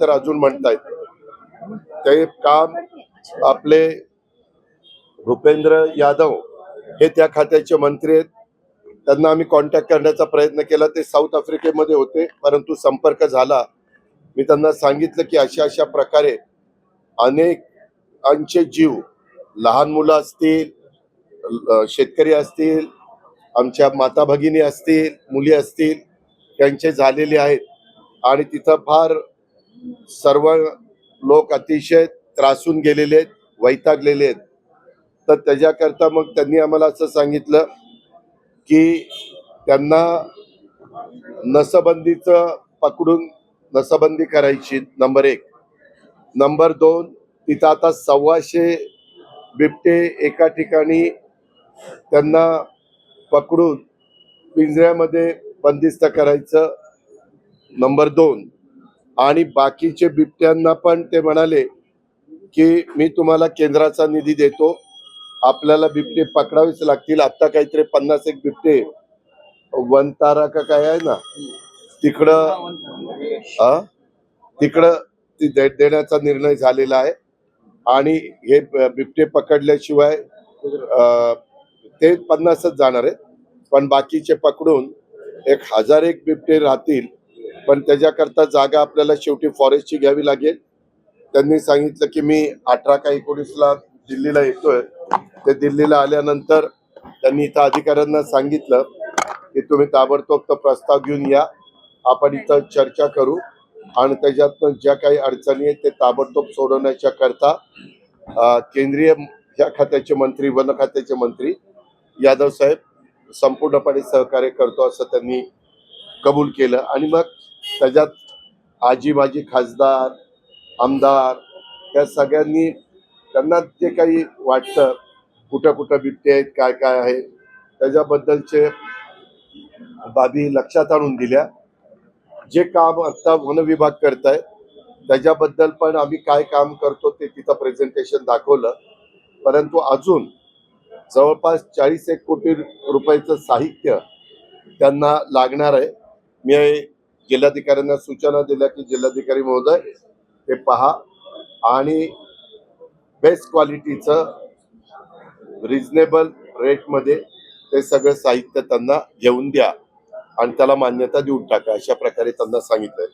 तर अजून म्हणतायत. ते काम आपले भूपेंद्र यादव हे त्या खात्याचे मंत्री आहेत. त्यांना आम्ही कॉन्टॅक्ट करण्याचा प्रयत्न केला. ते साऊथ आफ्रिकेमध्ये होते परंतु संपर्क झाला. मी त्यांना सांगितलं की अशा अशा प्रकारे अनेकांचे जीव लहान मुलं असतील शेतकरी असतील आमच्या माता भगिनी असतील मुली असतील त्यांचे झालेले आहेत. आणि तिथं फार सर्व लोक अतिशय त्रासून गेलेले आहेत वैतागलेले आहेत. तर त्याच्याकरता मग त्यांनी आम्हाला असं सांगितलं की त्यांना नसबंदीचं पकडून नसबंदी करायची नंबर एक. नंबर दोन तिथं आता सव्वाशे बिबटे एका ठिकाणी त्यांना पकडून पिंजऱ्यामध्ये बंदिस्त करायचं. नंबर दोन. आणि बाकीचे बिबट्यांना पण ते म्हणाले की मी तुम्हाला केंद्राचा निधी देतो. आपल्याला बिबटे पकडावेच लागतील. आता काहीतरी पन्नास एक बिबटे. वनतारा का काय आहे ना? तिकडं हा तिकडं दे- देण्याचा निर्णय झालेला आहे. आणि हे बिबटे पकडल्याशिवाय ते पन्नासच जाणार आहेत. पण बाकीचे पकडून एक हजार एक बिबटे राहतील. पण त्याच्याकरता जागा आपल्याला शेवटी फॉरेस्टची घ्यावी लागेल. त्यांनी सांगितलं की मी अठरा का एकोणीसला दिल्लीला येतोय. ते दिल्लीला आल्यानंतर त्यांनी इथं अधिकाऱ्यांना सांगितलं की तुम्ही ताबडतोब तो प्रस्ताव घेऊन या. आपण इथं चर्चा करू आणि त्याच्यातनं ज्या काही अडचणी आहेत ते ताबडतोब सोडवण्याच्या करता केंद्रीय ह्या खात्याचे मंत्री वन खात्याचे मंत्री यादव साहेब संपूर्णपणे सहकार्य करतो असं त्यांनी कबूल केलं. आणि मग त्याच्यात आजी माजी खासदार आमदार या सगळ्यांनी त्यांना जे काही वाटतं कुठं कुठं बिबटे आहेत काय काय आहे त्याच्याबद्दलचे बाबी लक्षात आणून दिल्या. जे काम आत्ता वन विभाग करत आहे त्याच्याबद्दल पण आम्ही काय काम करतो ते तिथं प्रेझेंटेशन दाखवलं. परंतु अजून जवळपास चाळीस एक कोटी रुपयाचं साहित्य त्यांना लागणार आहे. मी जिल्हाधिकाऱ्यांना सूचना दिल्या की जिल्हाधिकारी महोदय ते पहा. आणि बेस्ट क्वालिटीचं रिजनेबल रेटमध्ये ते सगळं साहित्य त्यांना घेऊन द्या. आणि त्याला मान्यता देऊन टाका. अशा प्रकारे त्यांना सांगितलंय.